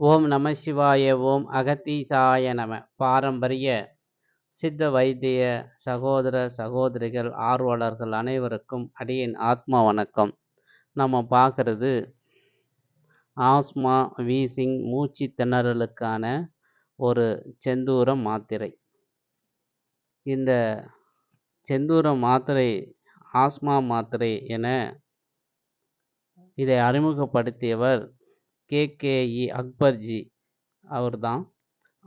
ஓம் நம சிவாய ஓம் அகத்தீசாய நம. பாரம்பரிய சித்த வைத்திய சகோதர சகோதரிகள் ஆர்வலர்கள் அனைவருக்கும் அடியின் ஆத்மா வணக்கம். நம்ம பார்க்குறது ஆஸ்மா வீசிங் மூச்சு திணறலுக்கான ஒரு செந்தூர மாத்திரை. இந்த செந்தூர மாத்திரை ஆஸ்மா மாத்திரை என இதை அறிமுகப்படுத்தியவர் கேகேஇ அக்பர்ஜி அவர் தான்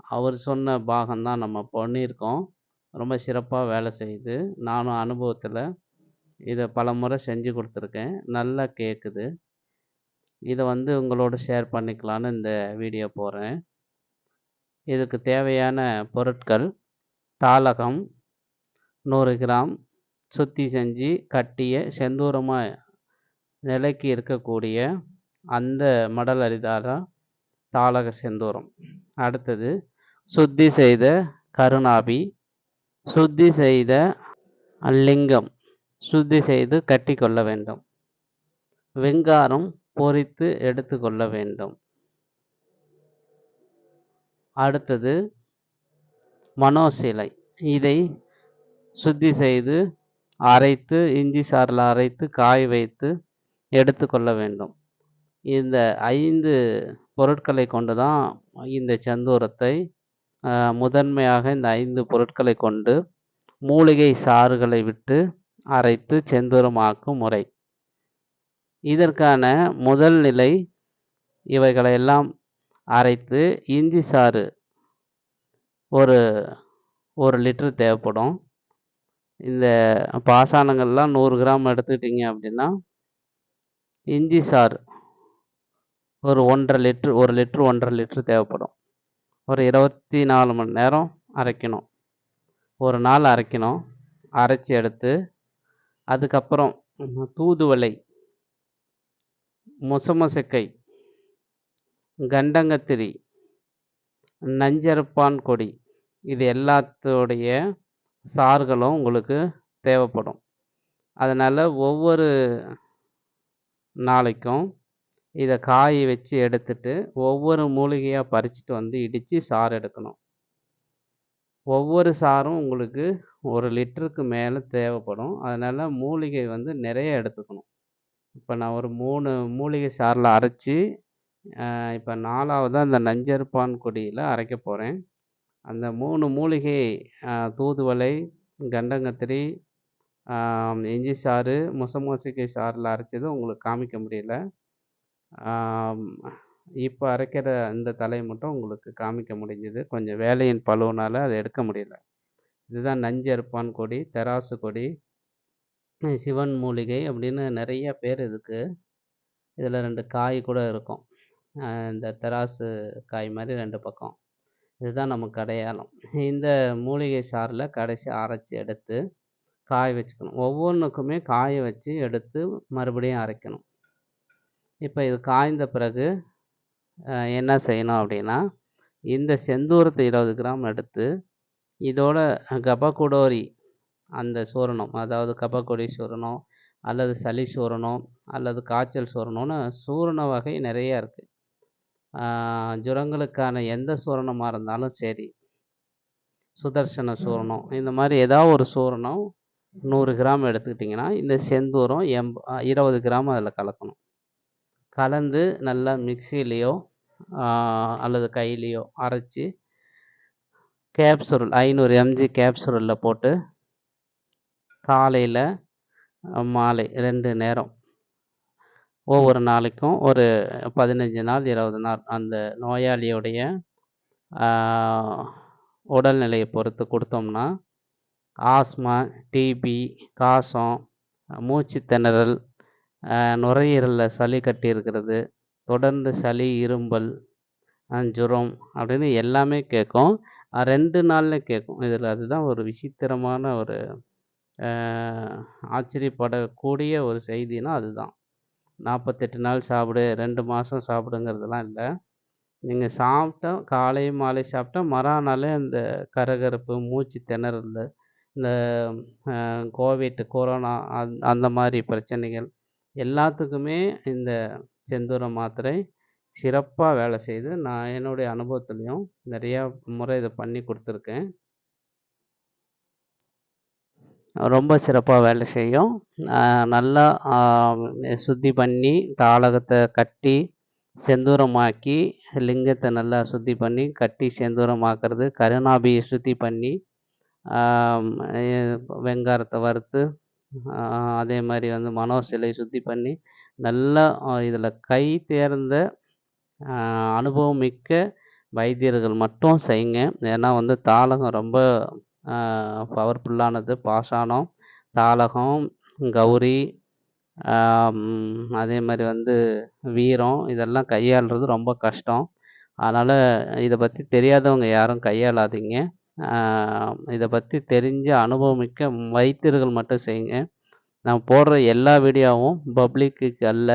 அவர் சொன்ன பாகம்தான் நம்ம பண்ணியிருக்கோம். ரொம்ப சிறப்பாக வேலை செய்யுது. நானும் அனுபவத்தில் இதை பல முறை செஞ்சு கொடுத்துருக்கேன். நல்லா கேட்குது இதை வந்து உங்களோட ஷேர் பண்ணிக்கலான்னு இந்த வீடியோ போடுறேன் இதுக்கு தேவையான பொருட்கள் தாளகம் நூறு கிராம் சுத்தி செஞ்சு கட்டிய செந்தூரமாக நிலைக்கு இருக்கக்கூடிய அந்த மடல் அரிதாரா? தாளக செந்தூரம். அடுத்தது சுத்தி செய்த கருணாபி சுத்தி செய்த லிங்கம் சுத்தி செய்து கட்டி கொள்ள வேண்டும். வெங்காரம் பொரித்து எடுத்து கொள்ள வேண்டும். அடுத்தது மனோசிலை. இதை சுத்தி செய்து அரைத்து இஞ்சி சாரில் அரைத்து காய வைத்து எடுத்து கொள்ள வேண்டும். இந்த ஐந்து பொருட்களை கொண்டு தான் இந்த செந்தூரத்தை முதன்மையாக இந்த ஐந்து பொருட்களை கொண்டு மூலிகை சாறுகளை விட்டு அரைத்து செந்தூரமாக்கும் முறை. இதற்கான முதல் நிலை இவைகளை எல்லாம் அரைத்து இஞ்சி சாறு ஒரு ஒரு லிட்டர் தேவைப்படும். இந்த பாசானங்கள்லாம் நூறு கிராம் எடுத்துக்கிட்டிங்க அப்படின்னா இஞ்சி சாறு ஒரு ஒன்றரை லிட்ரு ஒரு லிட்ரு ஒன்றரை லிட்ரு தேவைப்படும். ஒரு இருபத்தி நாலு மணி நேரம் அரைக்கணும். ஒரு நாள் அரைக்கணும். அரைச்சி எடுத்து அதுக்கப்புறம் தூதுவளை முசமுசக்கை கண்டங்கத்திரி நஞ்சரப்பான் கொடி இது எல்லாத்தோடைய சார்களும் உங்களுக்கு தேவைப்படும். அதனால் ஒவ்வொரு நாளைக்கும் இதை காய வச்சு எடுத்துட்டு ஒவ்வொரு மூலிகையாக பறிச்சுட்டு வந்து இடித்து சாறு எடுக்கணும். ஒவ்வொரு சாரும் உங்களுக்கு ஒரு லிட்டருக்கு மேலே தேவைப்படும். அதனால் மூலிகை வந்து நிறைய எடுத்துக்கணும். இப்போ நான் ஒரு மூணு மூலிகை சாறில் அரைச்சி இப்போ நாலாவதாக அந்த நஞ்சருப்பான் கொடியில் அரைக்க போகிறேன் அந்த மூணு மூலிகை தூதுவளை கண்டங்கத்திரி இஞ்சி சாறு முசமோசிக்கை சாறில் அரைச்சது உங்களுக்கு காமிக்க முடியல. இப்போ அரைக்கிற இந்த தலை மட்டும் உங்களுக்கு காமிக்க முடிஞ்சது. கொஞ்சம் வேலையின் பழுவுனால் அதை எடுக்க முடியல. இதுதான் நஞ்சு அறுப்பான் கொடி தெராசு கொடி சிவன் மூலிகை அப்படின்னு நிறைய பேர் இதுக்கு இதில் ரெண்டு காய் கூட இருக்கும். இந்த தெராசு காய் மாதிரி ரெண்டு பக்கம். இதுதான் நமக்கு அடையாளம் இந்த மூலிகை சாறில் கடைசி அரைச்சி எடுத்து காய வச்சுக்கணும். ஒவ்வொன்றுக்குமே காய வச்சு எடுத்து மறுபடியும் அரைக்கணும். இப்போ இது காய்ந்த பிறகு என்ன செய்யணும் அப்படின்னா இந்த செந்தூரத்தை இருபது கிராம் எடுத்து இதோட கபகுடோரி அந்த சூரணம் அதாவது கபக்குடி சூரணம் அல்லது சளி சூரணம் அல்லது காய்ச்சல் சூரணம்னு சூரண வகை நிறைய இருக்குது ஜுரங்களுக்கான எந்த சூரணமாக இருந்தாலும் சரி சுதர்சன சூரணம் இந்த மாதிரி ஏதாவது ஒரு சூரணம் நூறு கிராம் எடுத்துக்கிட்டிங்கன்னா இந்த செந்தூரம் எம் இருபது கிராம் அதில் கலக்கணும். கலந்து நல்லா மிக்சிலேயோ அல்லது கையிலையோ அரைச்சி கேப்சூல் ஐநூறு எம்ஜி கேப்சூலில் போட்டு காலையில் மாலை ரெண்டு நேரம். ஒவ்வொரு நாளைக்கும் ஒரு பதினஞ்சு நாள் இருபது நாள் அந்த நோயாளியுடைய உடல்நிலையை பொறுத்து கொடுத்தோம்னா ஆஸ்மா டிபி காசம் மூச்சு திணறல் நுரையீரலில் சளி கட்டி இருக்கிறது தொடர்ந்து சளி இரும்பல் ஜுரம் அப்படின்னு எல்லாமே கேட்கும். ரெண்டு நாளில் கேட்கும். இதில் அதுதான் ஒரு விசித்திரமான ஒரு ஆச்சரியப்படக்கூடிய ஒரு செய்தினா அதுதான். நாற்பத்தெட்டு நாள் சாப்பிடு ரெண்டு மாதம் சாப்பிடுங்கிறதுலாம் இல்லை. நீங்கள் சாப்பிட்டா காலை மாலை சாப்பிட்டா மறுநாளே அந்த கரகரப்பு மூச்சு திணறல் இந்த கோவிட் கொரோனா அந் அந்த மாதிரி பிரச்சனைகள் எல்லாத்துக்குமே இந்த செந்தூர மாத்திரை சிறப்பாக வேலை செய்யுது நான் என்னுடைய அனுபவத்துலேயும் நிறையா முறை இதை பண்ணி கொடுத்துருக்கேன். ரொம்ப சிறப்பாக வேலை செய்யும். நல்லா சுத்தி பண்ணி தாளகத்தை கட்டி செந்தூரமாக்கி லிங்கத்தை நல்லா சுத்தி பண்ணி கட்டி செந்தூரமாக்குறது கருணாபியை சுத்தி பண்ணி வெங்காரத்தை வறுத்து அதே மாதிரி வந்து மனோர் சிலை சுத்தி பண்ணி நல்லா இதில் கை தேர்ந்த அனுபவம் மிக்க வைத்தியர்கள் மட்டும் செய்யுங்க. ஏன்னா வந்து தாளகம் ரொம்ப பவர்ஃபுல்லானது பாசானம் தாளகம் கௌரி அதே மாதிரி வந்து வீரம் இதெல்லாம் கையாளுறது ரொம்ப கஷ்டம். அதனால் இதை பற்றி தெரியாதவங்க யாரும் கையாளாதீங்க. இதை பற்றி தெரிஞ்ச அனுபவமிக்க வைத்தியர்கள் மட்டும் செய்யுங்க. நான் போடுற எல்லா வீடியோவும் பப்ளிக்குக்கு அல்ல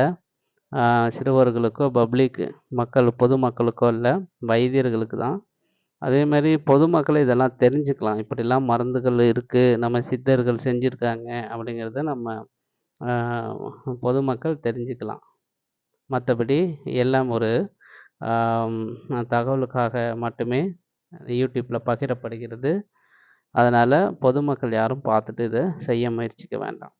சிறுவர்களுக்கோ பப்ளிக் மக்கள் பொதுமக்களுக்கோ இல்லை வைத்தியர்களுக்கு தான். அதேமாதிரி பொதுமக்கள் இதெல்லாம் தெரிஞ்சுக்கலாம். இப்படிலாம் மருந்துகள் இருக்குது நம்ம சித்தர்கள் செஞ்சுருக்காங்க அப்படிங்கிறத நம்ம பொதுமக்கள் தெரிஞ்சுக்கலாம். மற்றபடி எல்லாம் ஒரு தகவலுக்காக மட்டுமே யூடியூப்பில் பகிரப்படுகிறது. அதனால் பொதுமக்கள் யாரும் பார்த்துட்டு இதை செய்ய முயற்சிக்க வேண்டாம்.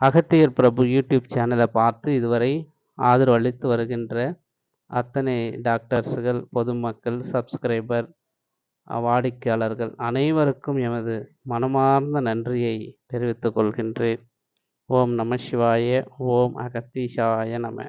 அகத்தியர் பிரபு யூடியூப் சேனலை பார்த்து இதுவரை ஆதரவு அளித்து வருகின்ற அத்தனை டாக்டர்ஸுகள் பொதுமக்கள் சப்ஸ்கிரைபர் வாடிக்கையாளர்கள் அனைவருக்கும் எமது மனமார்ந்த நன்றியை தெரிவித்துக் கொள்கின்றேன். ஓம் நம சிவாய ஓம் அகத்தீஷாய நம.